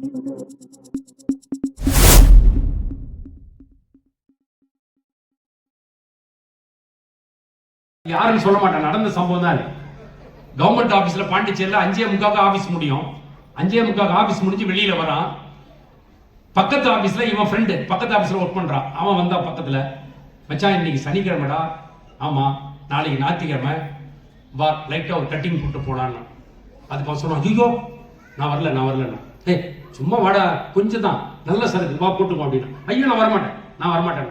யாருன்னு சொல்ல மாட்டேன். நடந்த சம்பவம் தான் கவர்மெண்ட் ஆபீஸ்ல பாண்டிச்சேரியில் அஞ்சே முக்காக்கு ஆபீஸ் முடியும். அஞ்சே முக்காவுக்கு ஆபீஸ் முடிஞ்சு வெளியில வரான். பக்கத்து ஆபீஸ்ல இவன் ஃப்ரெண்டு பக்கத்து ஆபீஸ்ல ஒர்க் பண்றான். அவன் வந்தா பக்கத்துல. மச்சான் இன்னைக்கு சனிக்கிழமைடா. ஆமா நாளைக்கு ஞாயிற்றுக்கிழமை. வா லைட்டாக ஒரு கட்டிங் போட்டு போலான்னு. அதுக்கு அவன் சொன்னான் ஐயோ நான் வரல நான் வரலண்ணா ஏ சும்மா வாடா கொஞ்சம் தான் நல்ல சரக்கு வா போட்டுக்கோ அப்படின்னா. ஐயோ நான் வரமாட்டேன். நான் வரமாட்டேன்.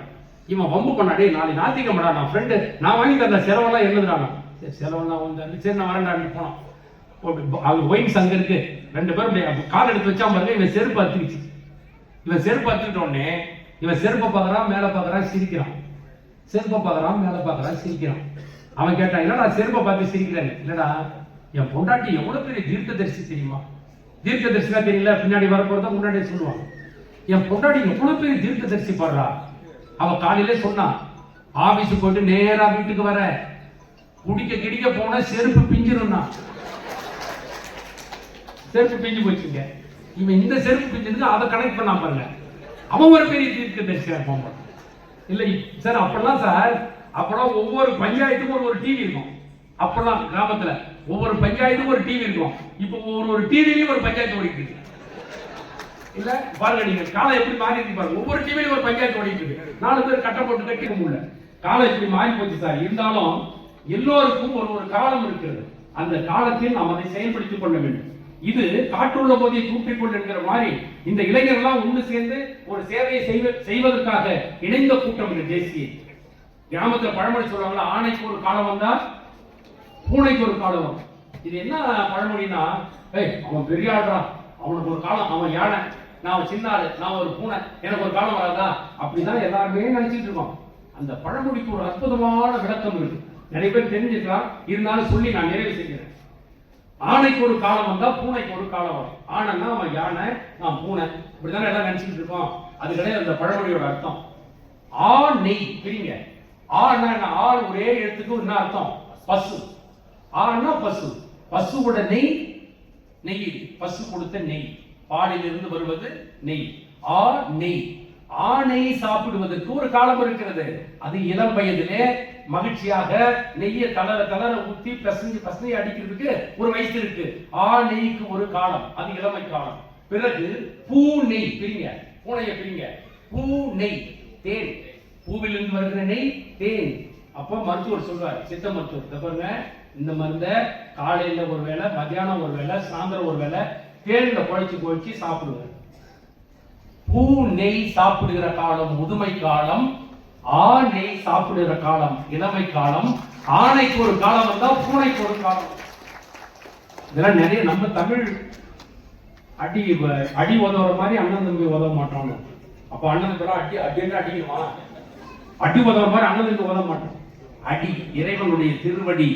இவன் வம்பு பண்ணாடே நாளை ஞாயிற்றுக்கிழமைடா நான் ஃப்ரெண்டு நான் வாங்கி தந்த செலவெல்லாம் என்னதுடா சரி செலவெல்லாம் வந்து சரி நான் வரேன்டா போனான். அப்படி அது ஒயின்ஸ் அங்க இருக்கு. ரெண்டு பேரும் கால் எடுத்து வச்சா பாருங்க இவன் செருப்பு அத்துக்குச்சு இவன் செருப்பு அத்துக்கிட்டோடனே இவன் செருப்பை பார்க்குறான் மேலே பார்க்குறான் சிரிக்கிறான். செருப்பை பார்க்குறான் மேலே பார்க்குறான் சிரிக்கிறான். அவன் கேட்டான் என்னடா செருப்பை பார்த்து சிரிக்கிறேன் இல்லடா என் பொண்டாட்டி எவ்வளோ பெரிய தீர்க்கதரிசி தெரியுமா? தீர்க்க தீர்க்கதரிசினா தெரியல பின்னாடி வரப்போறத முன்னாடியே சொல்லுவான் என் பொண்டாடி எவ்வளவு பெரிய தீர்க்கதரிசி பாடுறா அவ காலையிலே சொன்னான் ஆபீஸுக்கு போயிட்டு நேரா வீட்டுக்கு வர. குடிக்க கிடிக்க போன செருப்பு பிஞ்சிரும்னா. செருப்பு பிஞ்சு போச்சுங்க. இவன் இந்த செருப்பு பிஞ்சதுக்கு அதை கனெக்ட் பண்ணாம பாருங்க. அவன் ஒரு பெரிய தீர்க்க தரிசியா போவான் இல்ல சார் அப்பெல்லாம் சார் அப்பெல்லாம் ஒவ்வொரு பஞ்சாயத்துக்கும் ஒரு ஒரு டிவி இருக்கும். அப்பெல்லாம் கிராமத்துல. ஒவ்வொரு பஞ்சாயத்துக்கும் ஒரு டிவி இருக்கும். இப்போ ஒரு ஒரு டிவிலையும் ஒரு பஞ்சாயத்து ஓடிட்டு இருக்கு. இல்ல? பாருங்க நீங்க காலம் எப்படி மாறி இருக்கு பாருங்க. ஒவ்வொரு டிவிலையும் ஒரு பஞ்சாயத்து ஓடிட்டு இருக்கு. நாலு பேர் கட்ட போட்டு கட்டிக்க முடியல. காலம் இப்படி மாறி போச்சு சார். இருந்தாலும் எல்லோருக்கும் ஒரு ஒரு காலம் இருக்கிறது. அந்த காலத்தில் நாம் அதை செயல்படுத்திக் கொள்ள வேண்டும். இது காற்றுள்ள போதை தூக்கிக் கொண்டிருக்கிற மாதிரி இந்த இளைஞர்கள்லாம் ஒன்று சேர்ந்து ஒரு சேவையை செய்வ செய்வதற்காக இணைந்த கூட்டம் இந்த தேசிய. கிராமத்துல பழமொழி சொல்லுவாங்களா ஆணைக்கு ஒரு காலம் வந்தா பூனைக்கு ஒரு காலம் வரும். இது என்ன பழமொழினா ஏய் அவன் பெரிய ஆடுறான் அவனுக்கு ஒரு காலம் அவன் யானை. நான் ஒரு சின்ன ஆளு. நான் ஒரு பூனை. எனக்கு ஒரு காலம் வராதா? அப்படிதான் எல்லாருமே நினைச்சிட்டு இருக்கோம். அந்த பழமொழிக்கு ஒரு அற்புதமான விளக்கம் இருக்கு. நிறைய பேர் தெரிஞ்சுக்கலாம் இருந்தாலும் சொல்லி நான் நிறைவு செய்கிறேன். ஆணைக்கு ஒரு காலம் வந்தா பூனைக்கு ஒரு காலம் வரும். ஆனைன்னா அவன் யானை நான் பூனை. இப்படிதானே எல்லாம் நினைச்சிட்டு இருக்கோம். அது கிடையாது. அந்த பழமொழியோட அர்த்தம். ஆ நெய். பிரிங்க ஆனா என்ன ஆள் ஒரே எழுத்துக்கு என்ன அர்த்தம்? பசு. ஆனா பசு. பசுவோட நெய் நெய் பசு கொடுத்த நெய். பாலிலிருந்து வருவது நெய். ஆ நெய். ஆணை சாப்பிடுவதற்கு ஒரு காலம் இருக்கிறது. அது இளம் வயதிலே மகிழ்ச்சியாக நெய்ய தளர தளர ஊத்தி பசஞ்சு பசனை அடிக்கிறதுக்கு ஒரு வயசு இருக்கு. ஆ நெய்க்கு ஒரு காலம். அது இளமை காலம். பிறகு பூ நெய். பிரிங்க. பூனைய பிரிங்க. பூ நெய். தேன். பூவிலிருந்து வருகிற நெய் தேன். அப்போ மருத்துவர் சொல்வார் சித்த மருத்துவர். பாருங்க. இந்த மருந்தை காலையில ஒரு வேளை மத்தியானம் ஒரு வேளை சாயந்தரம் ஒரு வேளை தேனில் குழைச்சி குழைச்சி சாப்பிடுங்க. பூ நெய் சாப்பிடுகிற காலம் முதுமை காலம் ஆ நெய் சாப்பிடுகிற காலம் இளமை காலம் ஆணைக்கு ஒரு காலம் வந்தால் பூனைக்கு ஒரு காலம். இதெல்லாம் நிறைய நம்ம தமிழ் அடி அடி உதவுற மாதிரி அண்ணன் தம்பி உதவ மாட்டோம் அப்ப அண்ணன் தம்பி அடி அடி அடிக்குமா அடி உதவுற மாதிரி அண்ணன் தம்பி உதவ மாட்டோம் அடி இறைவனுடைய திருவடி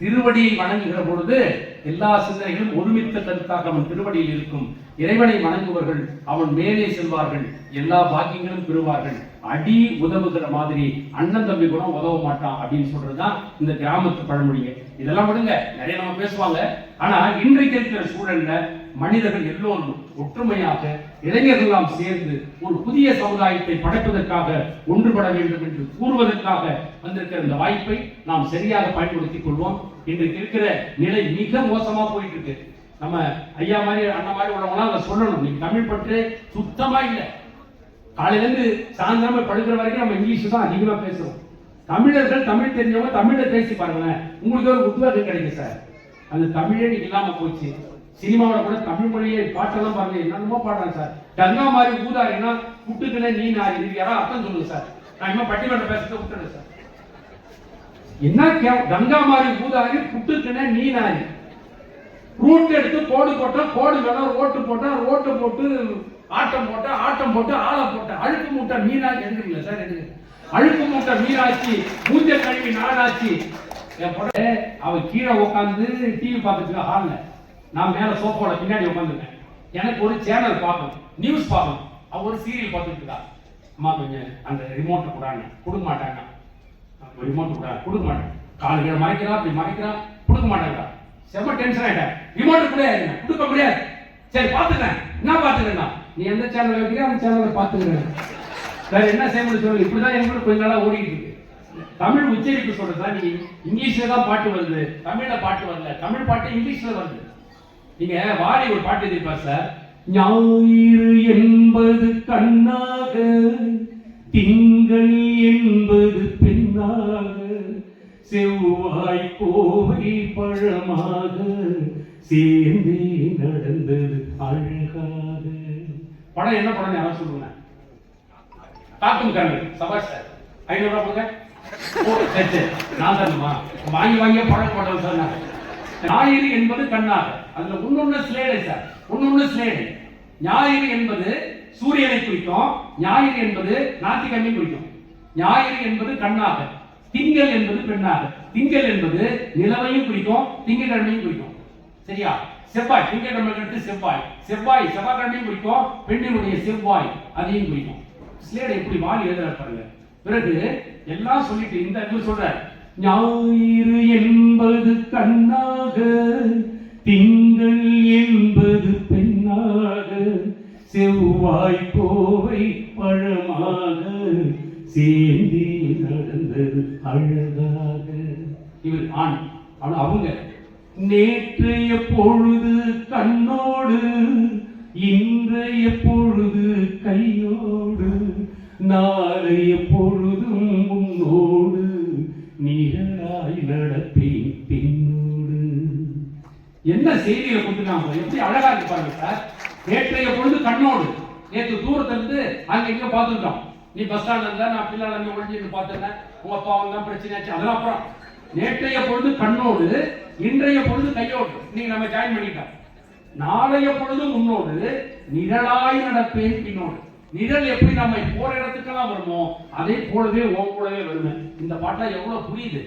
திருவடியை வணங்குகிற பொழுது எல்லா சிந்தனைகளும் ஒருமித்த கருத்தாக அவன் திருவடியில் இருக்கும். இறைவனை வணங்குவர்கள் அவன் மேலே செல்வார்கள். எல்லா பாக்கியங்களும் பெறுவார்கள். அடி உதவுகிற மாதிரி அண்ணன் தம்பி கூட உதவ மாட்டான் அப்படின்னு சொல்றதுதான் இந்த கிராமத்து பழமொழிங்க இதெல்லாம் விடுங்க நிறைய நம்ம பேசுவாங்க. ஆனா இன்றைக்கு இருக்கிற சூழல்ல மனிதர்கள் எல்லோரும் ஒற்றுமையாக இளைஞர்கள் எல்லாம் சேர்ந்து ஒரு புதிய சமுதாயத்தை படைப்பதற்காக ஒன்றுபட வேண்டும் என்று கூறுவதற்காக வந்திருக்கிற இந்த வாய்ப்பை நாம் சரியாக பயன்படுத்திக் கொள்வோம். இன்றைக்கு இருக்கிற நிலை மிக மோசமா போயிட்டு இருக்கு நம்ம ஐயா மாதிரி அண்ணன் மாதிரி உள்ளவங்களாம் அதை சொல்லணும். நீங்க தமிழ் பற்று சுத்தமா இல்லை. காலையிலேருந்து சாயந்தரம் படுக்கிற வரைக்கும் நம்ம இங்கிலீஷ் தான் அதிகமாக பேசுறோம். தமிழர்கள் தமிழ் தெரிஞ்சவங்க தமிழை பேசி பாருங்களேன். உங்களுக்கு ஒரு உத்வேகம் கிடைக்கும் சார். அந்த தமிழே இல்லாமல் இல்லாம போச்சு. சினிமாவில் கூட தமிழ் மொழியை பாட்டெல்லாம் பாருங்க. என்னென்னமோ பாடுறாங்க சார். கங்கா மாதிரி ஊதாரின்னா புட்டுக்குனே நீ நாரி. இது யாராவது அர்த்தம் சொல்லுங்க சார். நான் இன்னும் பட்டிமன்ற பேசுறதை விட்டுறேன் சார். என்ன கே கங்கா மாதிரி ஊதாரி புட்டுக்குனே நீ நாரி. ரூட் எடுத்து கோடு போட்டா கோடு மேல ரோட்டு போட்டா ரோட்டு போட்டு ஆட்டம் போட்டா ஆட்டம் போட்டு ஆளை போட்டா. அழுக்கு மூட்டை மீனாச்சி எழுதுறீங்களா சார்? எழுதுங்க. அழுக்கு மூட்டை மீனாச்சி மூஞ்ச கழுவி நாடாச்சு என் பொண்ணு அவ கீழே உட்காந்து டிவி பார்த்துட்டு ஹாலில் நான் மேல சோஃபால பின்னாடி உட்காந்துருக்கேன் எனக்கு ஒரு சேனல் பார்க்கணும் நியூஸ் பார்க்கணும். அவ ஒரு சீரியல் பார்த்துட்டு இருக்கா. அம்மா கொஞ்சம் அந்த ரிமோட்டை கூடாங்க கொடுக்க மாட்டாங்க. ரிமோட் கூட கொடுக்க மாட்டேன் கால் கீழே மறைக்கிறான் அப்படி மறைக்கிறான் கொடுக்க மாட்டேங்கிறா செம்ம டென்ஷன் ஆயிட்டேன் ரிமோட் கூட கொடுக்க முடியாது சரி பாத்துக்கிறேன் என்ன பாத்துக்கிறேன் நீ எந்த சேனல் வைக்கிறியோ அந்த சேனலை பார்த்துக்கிறேன். வேற என்ன செய்ய முடியும் சொல்லு? இப்படிதான் எங்களுக்கு கொஞ்ச நாளா ஓடிட்டு இருக்கு. தமிழ் உச்சரிப்பு சொல்றதா நீ இங்கிலீஷ்ல தான் பாட்டு வருது. தமிழ்ல பாட்டு வரல. தமிழ் பாட்டு இங்கிலீஷ்ல வருது. நீங்க வாடி ஒரு பாட்டு எழுதிருப்பார் சார். ஞாயிறு என்பது கண்ணாக திங்கள் என்பது பெண்ணாக செவ்வாய் கோவை பழமாக சேர்ந்தே நடந்தது அழகாக. படம் என்ன படம் யாரும் சொல்லுங்க? காட்டும் கண்ணு சபாஷ் சார். ஐநூறு ரூபா நான் தானுமா வாங்கி வாங்கிய பழக்க சார் சொன்னாங்க ஞாயிறு என்பது கண்ணாக. அதுல ஒன்னொன்னு ஸ்லேடை சார். ஒன்னொன்னு ஸ்லேடை ஞாயிறு என்பது சூரியனை குறிக்கும். ஞாயிறு என்பது ஞாயிற்றுக்கிழமை குறிக்கும். ஞாயிறு என்பது கண்ணாக. திங்கள் என்பது பெண்ணாக. திங்கள் என்பது நிலவையும் குறிக்கும் திங்கட்கிழமையும் குறிக்கும். சரியா? செவ்வாய். திங்கக்கிழமை எடுத்து செவ்வாய். செவ்வாய் செவ்வாய்க்கிழமையும் குறிக்கும் பெண்ணினுடைய செவ்வாய் அதையும் குறிக்கும். ஸ்லேடை எப்படி வாலி எழுதுறாரு பாருங்க. பிறகு எல்லாம் சொல்லிட்டு இந்த இது சொல்ற ஞாயிறு என்பது கண்ணாக திங்கள் என்பது பெண்ணாக செவ்வாய் கோவை பழமாக சேர்ந்தே நடந்தது அழகாக. இவர் ஆண் ஆனால் அவங்க நேற்றைய பொழுது கண்ணோடு இன்றைய பொழுது கையோடு நாளைய பொழுது என்ன செய்தியை கொடுத்துருக்காங்க எப்படி அழகா இருக்கு பாருங்க சார்? நேற்றைய பொழுது கண்ணோடு. நேற்று தூரத்துல இருந்து அங்க இங்க பார்த்துட்டோம் நீ பஸ் ஸ்டாண்ட்ல இருந்தா நான் பிள்ளைல அங்க ஒளிஞ்சு பார்த்துருந்தேன். உங்க அப்பா அவங்க பிரச்சனை ஆச்சு. அதெல்லாம் அப்புறம். நேற்றைய பொழுது கண்ணோடு இன்றைய பொழுது கையோடு. நீங்க நம்ம ஜாயின் பண்ணிட்டோம். நாளைய பொழுது முன்னோடு நிழலாய் நடப்பேன் பின்னோடு. நிழல் எப்படி நம்ம போற இடத்துக்கெல்லாம் வருமோ அதே போலவே ஓ கூடவே வருவேன். இந்த பாட்டா எவ்வளவு புரியுது?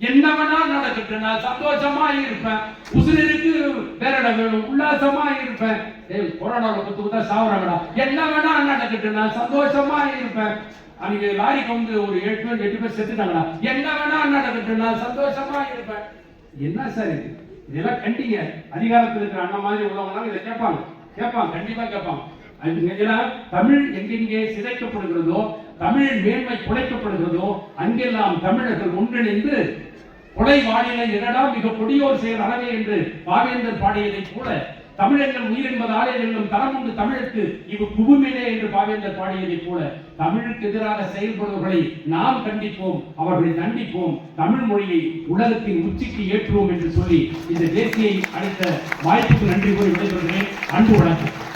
என்ன நடக்கட்டும் நான் சந்தோஷமா இருப்பேன் உசிருக்கு வேற இடம் வேணும் உல்லாசமா இருப்பேன் ஏய் கொரோனா குத்து குத்தா சாவரங்கடா என்ன வேணா நடக்கட்டும் நான் சந்தோஷமா இருப்பேன் அன்னைக்கு லாரிக்கு வந்து ஒரு எட்டு பேர் எட்டு பேர் செத்துட்டாங்களா என்ன வேணா நடக்கட்டும் நான் சந்தோஷமா இருப்பேன் என்ன சார் இது? இதெல்லாம் கண்டிங்க. அதிகாரத்தில் இருக்கிற அண்ணன் மாதிரி உள்ளவங்க இதை கேட்பாங்க. கேட்பாங்க கண்டிப்பா கேட்பாங்க. ஏன்னா தமிழ் எங்கெங்கே சிதைக்கப்படுகிறதோ தமிழ் மேன்மை குலைக்கப்படுகிறதோ அங்கெல்லாம் தமிழர்கள் ஒன்றிணைந்து கொலை வாழிலை என்னடா மிக கொடியோர் செயல் அளவே என்று பாவேந்தர் பாடியதைப் போல தமிழர்கள் உயிர் என்பது ஆலயங்களும் தரம் உண்டு தமிழுக்கு. இவ் புகுமிலே என்று பாவேந்தர் பாடியதைப் போல தமிழுக்கு எதிராக செயல்படுவர்களை நாம் கண்டிப்போம் அவர்களை தண்டிப்போம். தமிழ் மொழியை உலகத்தின் உச்சிக்கு ஏற்றுவோம் என்று சொல்லி இந்த தேசியை அளித்த வாய்ப்புக்கு நன்றி கூறி விடைபெறுகிறேன். அன்பு வணக்கம்.